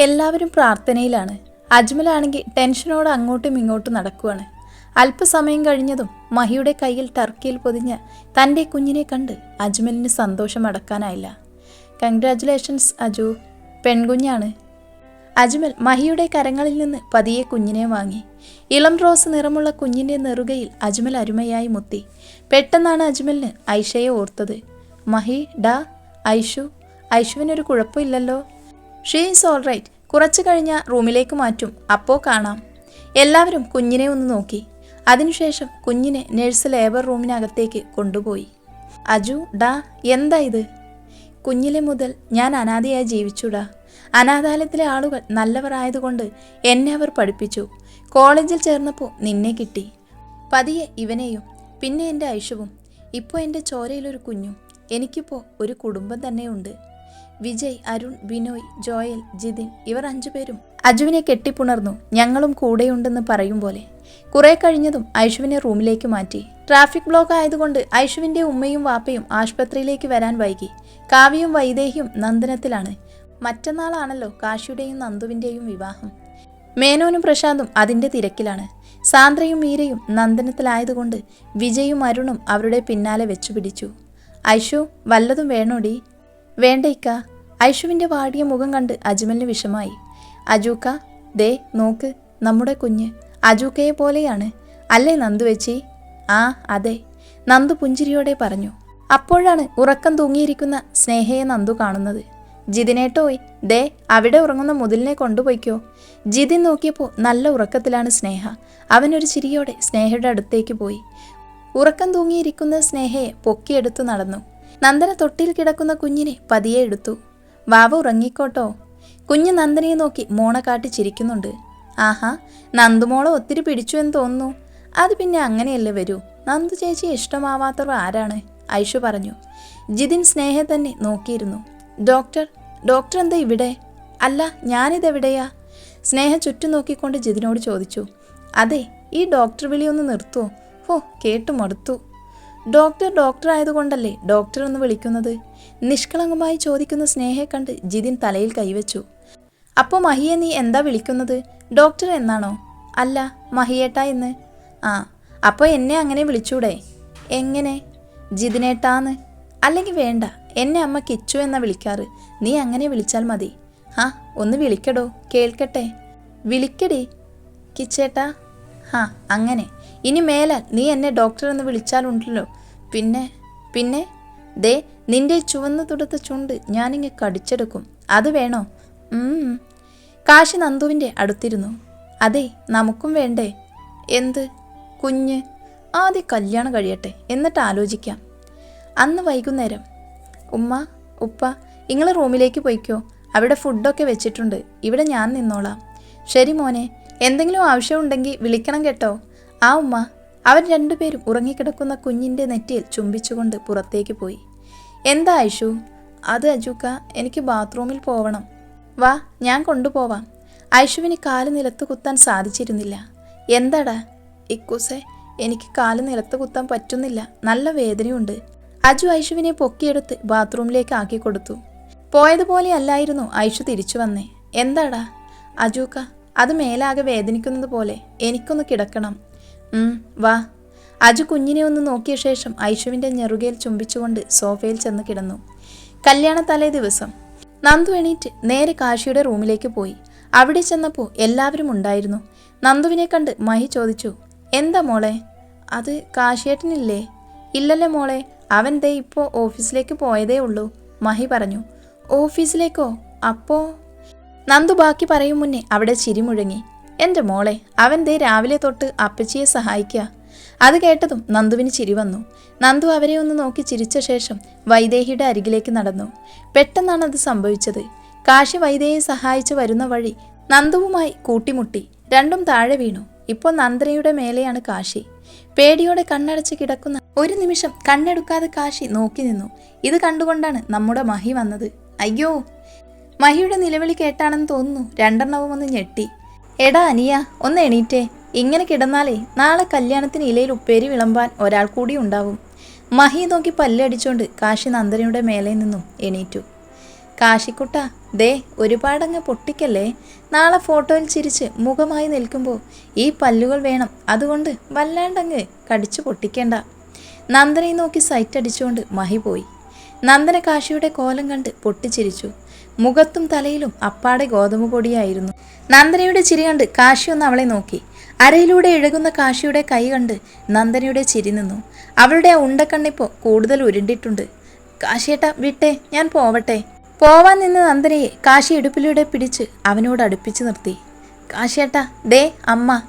എല്ലാവരും പ്രാർത്ഥനയിലാണ്. അജ്മലാണെങ്കിൽ ടെൻഷനോട് അങ്ങോട്ടും ഇങ്ങോട്ടും നടക്കുവാണ്. അല്പസമയം കഴിഞ്ഞതും മഹിയുടെ കയ്യിൽ ടർക്കിയിൽ പൊതിഞ്ഞ തന്റെ കുഞ്ഞിനെ കണ്ട് അജ്മലിന് സന്തോഷം അടക്കാനായില്ല. കൺഗ്രാറ്റുലേഷൻസ് അജു. പെൺകുഞ്ഞാണ്. അജ്മൽ മഹിയുടെ കരങ്ങളിൽ നിന്ന് പതിയെ കുഞ്ഞിനെ വാങ്ങി. ഇളം റോസ് നിറമുള്ള കുഞ്ഞിന്റെ നെറുകയിൽ അജ്മൽ അരുമയായി മുത്തി. പെട്ടെന്നാണ് അജ്മലിന് ഐഷയെ ഓർത്തത്. മഹി ഡ ഐഷു. ഐഷുവിനൊരു കുഴപ്പമില്ലല്ലോ. She is all right. കുറച്ചു കഴിഞ്ഞാൽ റൂമിലേക്ക് മാറ്റും. അപ്പോൾ കാണാം. എല്ലാവരും കുഞ്ഞിനെ ഒന്ന് നോക്കി. അതിനുശേഷം കുഞ്ഞിനെ നഴ്സ് ലേബർ റൂമിനകത്തേക്ക് കൊണ്ടുപോയി. അജു ഡാ എന്താ ഇത്? കുഞ്ഞിലെ മുതൽ ഞാൻ അനാഥയായി ജീവിച്ചുടാ. അനാഥാലയത്തിലെ ആളുകൾ നല്ലവർ ആയതുകൊണ്ട് എന്നെ അവർ പഠിപ്പിച്ചു. കോളേജിൽ ചേർന്നപ്പോൾ നിന്നെ കിട്ടി. പതിയെ ഇവനെയും പിന്നെ എന്റെ ഐഷവും ഇപ്പോൾ എന്റെ ചോരയിലൊരു കുഞ്ഞും എനിക്കിപ്പോൾ ഒരു കുടുംബം തന്നെയുണ്ട്. വിജയ് അരുൺ ബിനോയ് ജോയൽ ജിതിൻ ഇവർ അഞ്ചുപേരും അജുവിനെ കെട്ടിപ്പുണർന്നു. ഞങ്ങളും കൂടെയുണ്ടെന്ന് പറയും പോലെ. കുറെ കഴിഞ്ഞതും ഐഷുവിനെ റൂമിലേക്ക് മാറ്റി. ട്രാഫിക് ബ്ലോക്ക് ആയതുകൊണ്ട് ഐഷുവിന്റെ ഉമ്മയും വാപ്പയും ആശുപത്രിയിലേക്ക് വരാൻ വൈകി. കാവ്യയും വൈദേഹിയും നന്ദനത്തിലാണ്. മറ്റന്നാളാണല്ലോ കാശിയുടെയും നന്ദുവിന്റെയും വിവാഹം. മേനോനും പ്രശാന്തും അതിന്റെ തിരക്കിലാണ്. സാന്ദ്രയും മീരയും നന്ദനത്തിലായതുകൊണ്ട് വിജയും അരുണും അവരുടെ പിന്നാലെ വെച്ചുപിടിച്ചു. ഐഷു വല്ലതും വേണോടി? വേണ്ട ഇക്ക ഐഷുവിന്റെ വാടിയ മുഖം കണ്ട് അജ്മലിന് വിഷമായി. അജൂക്ക ദേ നോക്ക് നമ്മുടെ കുഞ്ഞ്. അജൂക്കയെ പോലെയാണ്. അല്ലേ നന്ദു വെച്ചി ആ അതെ. നന്ദു പുഞ്ചിരിയോടെ പറഞ്ഞു. അപ്പോഴാണ് ഉറക്കം തൂങ്ങിയിരിക്കുന്ന സ്നേഹയെ നന്ദു കാണുന്നത്. ജിതിനേട്ടോയ് ദേ അവിടെ ഉറങ്ങുന്ന മുതലിനെ കൊണ്ടുപോയിക്കോ. ജിതിൻ നോക്കിയപ്പോൾ നല്ല ഉറക്കത്തിലാണ് സ്നേഹ. അവനൊരു ചിരിയോടെ സ്നേഹയുടെ അടുത്തേക്ക് പോയി. ഉറക്കം തൂങ്ങിയിരിക്കുന്ന സ്നേഹയെ പൊക്കിയെടുത്തു നടന്നു. നന്ദന തൊട്ടിയിൽ കിടക്കുന്ന കുഞ്ഞിനെ പതിയെ എടുത്തു. വാവ ഉറങ്ങിക്കോട്ടോ. കുഞ്ഞ് നന്ദനയെ നോക്കി മോണ കാട്ടി ചിരിക്കുന്നുണ്ട്. ആഹാ നന്ദുമോളെ ഒത്തിരി പിടിച്ചു എന്ന് തോന്നുന്നു. അത് പിന്നെ അങ്ങനെയല്ലേ വരൂ. നന്ദു ചേച്ചി ഇഷ്ടമാവാത്തവർ ആരാണ്? ഐഷു പറഞ്ഞു. ജിതിൻ സ്നേഹം തന്നെ നോക്കിയിരുന്നു. ഡോക്ടർ ഡോക്ടർ എന്താ ഇവിടെ? അല്ല ഞാനിതെവിടെയാ സ്നേഹ ചുറ്റും നോക്കിക്കൊണ്ട് ജിതിനോട് ചോദിച്ചു. അതെ ഈ ഡോക്ടർ വിളി ഒന്ന് നിർത്തുവോ? ഓ കേട്ടു മടുത്തു. ഡോക്ടർ ഡോക്ടർ ആയതുകൊണ്ടല്ലേ ഡോക്ടർ എന്ന് വിളിക്കുന്നത്? നിഷ്കളങ്കമായി ചോദിക്കുന്ന സ്നേഹയെ കണ്ട് ജിതിൻ തലയിൽ കൈവച്ചു. അപ്പോൾ മഹിയെ നീ എന്താ വിളിക്കുന്നത്? ഡോക്ടർ എന്നാണോ? അല്ല മഹിയേട്ട എന്ന്. ആ അപ്പോൾ എന്നെ അങ്ങനെ വിളിച്ചൂടെ? എങ്ങനെ? ജിതിനേട്ടാന്ന്? അല്ലെങ്കിൽ വേണ്ട എന്നെ അമ്മ കിച്ചു എന്നാ വിളിക്കാറ്. നീ അങ്ങനെ വിളിച്ചാൽ മതി. ആ ഒന്ന് വിളിക്കടോ കേൾക്കട്ടെ. വിളിക്കടി കിച്ചേട്ടാ. ഹാ അങ്ങനെ. ഇനി മേലാൽ നീ എന്നെ ഡോക്ടർ എന്ന് വിളിച്ചാലുണ്ടല്ലോ. പിന്നെ പിന്നെ ദേ നിന്റെ ചുവന്നു തുടുത്ത ചുണ്ട് ഞാനിങ്ങ് കടിച്ചെടുക്കും. അത് വേണോ? കാശി നന്ദുവിന്റെ അടുത്തിരുന്നു. അതെ നമുക്കും വേണ്ടേ? എന്ത്? കുഞ്ഞ്. ആദ്യം കല്യാണം കഴിയട്ടെ എന്നിട്ട് ആലോചിക്കാം. അന്ന് വൈകുന്നേരം. ഉമ്മ ഉപ്പ നിങ്ങൾ റൂമിലേക്ക് പോയിക്കോ. അവിടെ ഫുഡൊക്കെ വെച്ചിട്ടുണ്ട്. ഇവിടെ ഞാൻ നിന്നോളാം. ശരി മോനെ എന്തെങ്കിലും ആവശ്യമുണ്ടെങ്കിൽ വിളിക്കണം കേട്ടോ. ആ ഉമ്മ. അവർ രണ്ടുപേരും ഉറങ്ങിക്കിടക്കുന്ന കുഞ്ഞിന്റെ നെറ്റിയിൽ ചുംബിച്ചുകൊണ്ട് പുറത്തേക്ക് പോയി. എന്താ ഐഷു? അത് അജുക്ക എനിക്ക് ബാത്റൂമിൽ പോവണം. വാ ഞാൻ കൊണ്ടുപോവാം. ഐഷുവിന് കാൽ നിലത്ത് കുത്താൻ സാധിച്ചിരുന്നില്ല. എന്താടാ? ഇക്കുസെ എനിക്ക് കാൽ നിലത്ത് കുത്താൻ പറ്റുന്നില്ല. നല്ല വേദനയുണ്ട്. അജു ഐഷുവിനെ പൊക്കിയെടുത്ത് ബാത്റൂമിലേക്ക് ആക്കി കൊടുത്തു. പോയതുപോലെ അല്ലായിരുന്നു ഐഷു തിരിച്ചു വന്നേ. എന്താടാ? അജൂക്ക അത് മേലാകെ വേദനിക്കുന്നത് പോലെ എനിക്കൊന്ന് കിടക്കണം. വാ. അജു കുഞ്ഞിനെ ഒന്ന് നോക്കിയ ശേഷം ഐഷുവിന്റെ ഞെറുകയിൽ ചുംബിച്ചുകൊണ്ട് സോഫയിൽ ചെന്ന് കിടന്നു. കല്യാണ തലേ ദിവസം. നന്ദു എണീറ്റ് നേരെ കാശിയുടെ റൂമിലേക്ക് പോയി. അവിടെ ചെന്നപ്പോൾ എല്ലാവരും ഉണ്ടായിരുന്നു. നന്ദുവിനെ കണ്ട് മഹി ചോദിച്ചു എന്താ മോളെ? അത് കാശിയേട്ടനില്ലേ? ഇല്ലല്ലേ മോളെ അവൻ ദേ ഇപ്പോൾ ഓഫീസിലേക്ക് പോയതേ ഉള്ളൂ മഹി പറഞ്ഞു. ഓഫീസിലേക്കോ? അപ്പോ? നന്ദു ബാക്കി പറയും മുന്നേ അവിടെ ചിരി മുഴങ്ങി എന്റെ മോളെ അവൻ ദേ രാവിലെ തൊട്ട് അപ്പച്ചിയെ സഹായിക്കുക അത് കേട്ടതും നന്ദുവിന് ചിരി വന്നു. നന്ദു അവരെ ഒന്ന് നോക്കി ചിരിച്ച ശേഷം വൈദേഹിയുടെ അരികിലേക്ക് നടന്നു. പെട്ടെന്നാണ് അത് സംഭവിച്ചത്. കാശി വൈദേഹിയെ സഹായിച്ചു വരുന്ന വഴി നന്ദുവുമായി കൂട്ടിമുട്ടി. രണ്ടും താഴെ വീണു. ഇപ്പോൾ നന്ദനയുടെ മേലെയാണ് കാശി. പേടിയോടെ കണ്ണടച്ച് കിടക്കുന്ന ഒരു നിമിഷം കണ്ണെടുക്കാതെ കാശി നോക്കി നിന്നു. ഇത് കണ്ടുകൊണ്ടാണ് നമ്മുടെ മഹി വന്നത്. അയ്യോ! മഹിയുടെ നിലവിളി കേട്ടാണെന്ന് തോന്നുന്നു രണ്ടെണ്ണവും ഒന്ന് ഞെട്ടി. എടാ അനിയ ഒന്ന് എണീറ്റേ. ഇങ്ങനെ കിടന്നാലേ നാളെ കല്യാണത്തിന് ഇലയിൽ ഉപ്പേരി വിളമ്പാൻ ഒരാൾ കൂടി ഉണ്ടാവും. മഹി നോക്കി പല്ലടിച്ചുകൊണ്ട് കാശി നന്ദനയുടെ മേലെ നിന്നും എണീറ്റു. കാശിക്കുട്ട ദേ ഒരുപാടങ്ങ് പൊട്ടിക്കല്ലേ? നാളെ ഫോട്ടോയിൽ ചിരിച്ച് മുഖമായി നിൽക്കുമ്പോൾ ഈ പല്ലുകൾ വേണം. അതുകൊണ്ട് വല്ലാണ്ടങ്ങ് കടിച്ചു പൊട്ടിക്കേണ്ട. നന്ദനെ നോക്കി സൈറ്റ് അടിച്ചുകൊണ്ട് മഹി പോയി. നന്ദന കാശിയുടെ കോലം കണ്ട് പൊട്ടിച്ചിരിച്ചു. മുഖത്തും തലയിലും അപ്പാടെ ഗോതമ്പ് പൊടിയായിരുന്നു. നന്ദനയുടെ ചിരി കണ്ട് കാശി ഒന്ന് അവളെ നോക്കി. അരയിലൂടെ എഴുകുന്ന കാശിയുടെ കൈ കണ്ട് നന്ദനയുടെ ചിരി നിന്നു. അവളുടെ ആ ഉണ്ടക്കണ്ണിപ്പോൾ കൂടുതൽ ഉരുണ്ടിട്ടുണ്ട്. കാശിയേട്ട വിട്ടേ ഞാൻ പോവട്ടെ. പോവാൻ നിന്ന് നന്ദനയെ കാശി ഇടുപ്പിലൂടെ പിടിച്ച് അവനോട് അടുപ്പിച്ചു നിർത്തി. കാശിയേട്ട ദേ അമ്മ.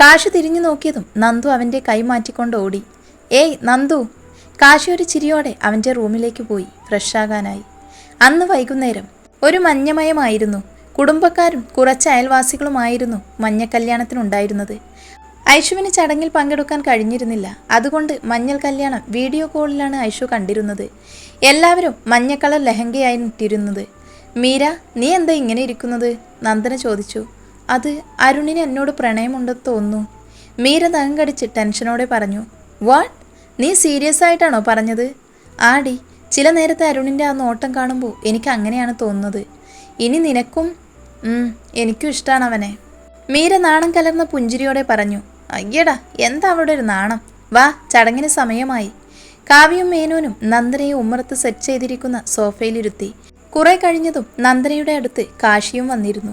കാശു തിരിഞ്ഞു നോക്കിയതും നന്ദു അവന്റെ കൈ മാറ്റിക്കൊണ്ട് ഓടി. ഏയ് നന്ദു. കാശി ഒരു ചിരിയോടെ അവന്റെ റൂമിലേക്ക് പോയി ഫ്രഷാകാനായി അന്ന് വൈകുന്നേരം ഒരു മഞ്ഞമയമായിരുന്നു. കുടുംബക്കാരും കുറച്ച് അയൽവാസികളുമായിരുന്നു മഞ്ഞ കല്യാണത്തിനുണ്ടായിരുന്നത് ഐഷുവിന് ചടങ്ങിൽ പങ്കെടുക്കാൻ കഴിഞ്ഞിരുന്നില്ല. അതുകൊണ്ട് മഞ്ഞൾ കല്യാണം വീഡിയോ കോളിലാണ് ഐഷു കണ്ടിരുന്നത്. എല്ലാവരും മഞ്ഞ കളർ ലഹങ്കയായിട്ടിരുന്നത്. മീര നീ എന്താ ഇങ്ങനെ ഇരിക്കുന്നത്? നന്ദന ചോദിച്ചു. അത് അരുണിന് എന്നോട് പ്രണയമുണ്ടെന്ന് തോന്നുന്നു. മീര നഖം കടിച്ച് ടെൻഷനോടെ പറഞ്ഞു. വാട്ട്? നീ സീരിയസ് ആയിട്ടാണോ പറഞ്ഞത്? ആടി ചില നേരത്തെ അരുണിന്റെ ആ നോട്ടം കാണുമ്പോൾ എനിക്ക് അങ്ങനെയാണ് തോന്നുന്നത്. ഇനി നിനക്കും എനിക്കും ഇഷ്ടമാണ് അവനെ. മീര നാണം കലർന്ന പുഞ്ചിരിയോടെ പറഞ്ഞു അയ്യടാ എന്താ അവിടെ ഒരു നാണം? വാ ചടങ്ങിന് സമയമായി. കാവ്യയും മേനോനും നന്ദനയെ ഉമ്മറത്ത് സെറ്റ് ചെയ്തിരിക്കുന്ന സോഫയിലിരുത്തി. കുറെ കഴിഞ്ഞതും നന്ദനയുടെ അടുത്ത് കാശിയും വന്നിരുന്നു.